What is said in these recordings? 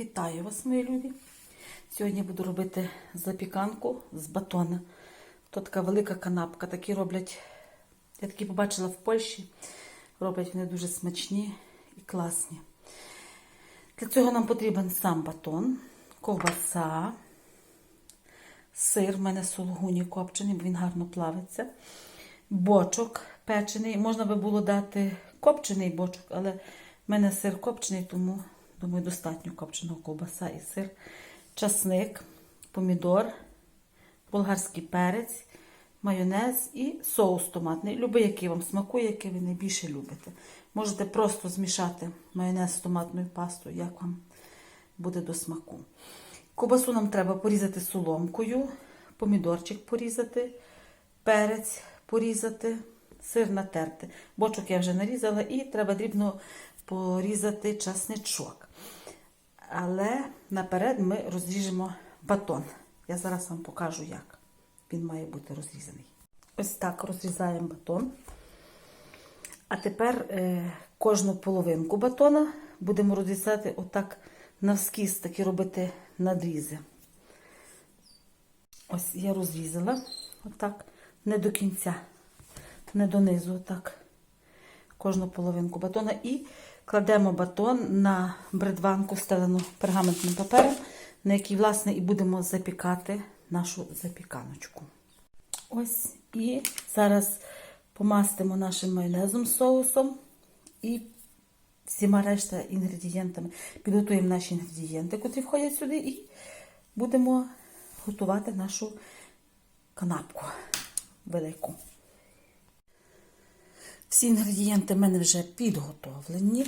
Вітаю вас, мої люди. Сьогодні буду робити запіканку з батона. То така велика канапка. Такі роблять, я такі побачила в Польщі. Роблять вони дуже смачні і класні. Для цього нам потрібен сам батон, ковбаса, сир, в мене сулугуні копчений, бо він гарно плавиться. Бочок печений. Можна би було дати копчений бочок, але в мене сир копчений, тому думаю, достатньо копченого ковбаса і сир, часник, помідор, болгарський перець, майонез і соус томатний. Любий, який вам смакує, який ви найбільше любите. Можете просто змішати майонез з томатною пастою, як вам буде до смаку. Ковбасу нам треба порізати соломкою, помідорчик порізати, перець порізати, сир натерти. Бочок я вже нарізала і треба дрібно порізати часничок. Але наперед ми розріжемо батон. Я зараз вам покажу, як він має бути розрізаний. Ось так розрізаємо батон. А тепер е, кожну половинку батона будемо розрізати отак навскіз, такі робити надрізи. Ось я розрізала отак, не до кінця, не донизу, отак. Кожну половинку батона. І кладемо батон на бридванку, стелену пергаментним папером, на якій, власне, і будемо запікати нашу запіканочку. Ось і зараз помастимо нашим майонезом соусом і всіма решта інгредієнтами. Підготуємо наші інгредієнти, котрі входять сюди, і будемо готувати нашу канапку велику. Всі інгредієнти в мене вже підготовлені.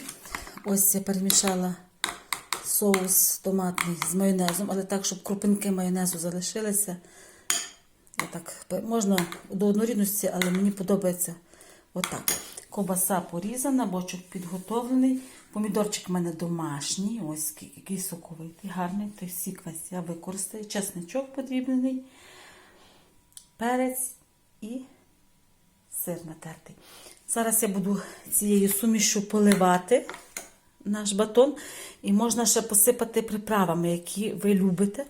Ось я перемішала соус томатний з майонезом, але так, щоб крупинки майонезу залишилися. Отак, можна до однорідності, але мені подобається отак. Ковбаса порізана, бочок підготовлений. Помідорчик в мене домашній, ось який соковитий, гарний. Той сік я використаю. Чесничок подрібнений, перець і сир натертий. Зараз я буду цією сумішю поливати наш батон. І можна ще посипати приправами, які ви любите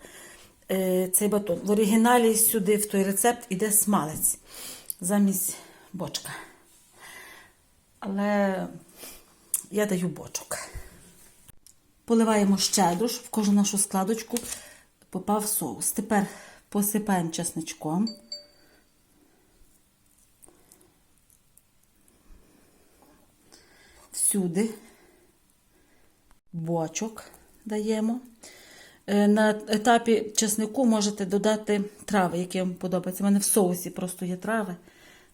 е, цей батон. В оригіналі сюди, в той рецепт, іде смалець замість бочка. Але я даю бочок. Поливаємо щедро, щоб в кожну нашу складочку попав соус. Тепер посипаємо чесничком. Всюди бочок даємо. Е, На етапі чеснику можете додати трави, які вам подобаються. У мене в соусі просто є трави,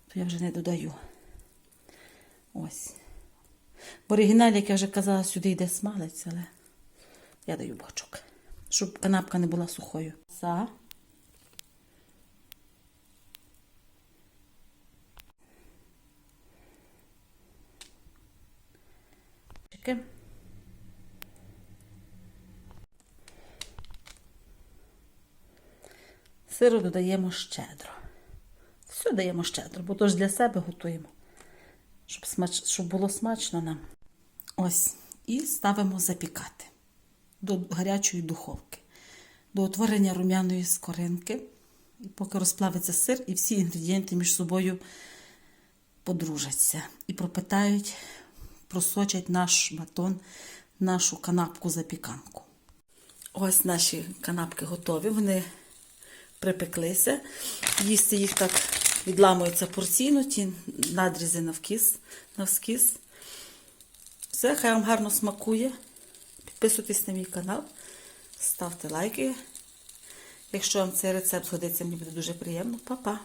то я вже не додаю. Ось. В оригіналі, як я вже казала, сюди йде смалець, але я даю бочок, щоб канапка не була сухою. За. Чеки. Сиру додаємо щедро. Все даємо щедро, бо то ж для себе готуємо, щоб, смач... щоб було смачно нам. Ось. І ставимо запікати до гарячої духовки, до утворення рум'яної скоринки, поки розплавиться сир, і всі інгредієнти між собою подружаться і пропитають, просочать наш батон, нашу канапку запіканку. Ось наші канапки готові. Вони припеклися. Їсти їх так відламуються порційно, ті надрізи навкіс, навскіз. Все, хай вам гарно смакує. Підписуйтесь на мій канал, ставте лайки. Якщо вам цей рецепт згодиться, мені буде дуже приємно. Па-па!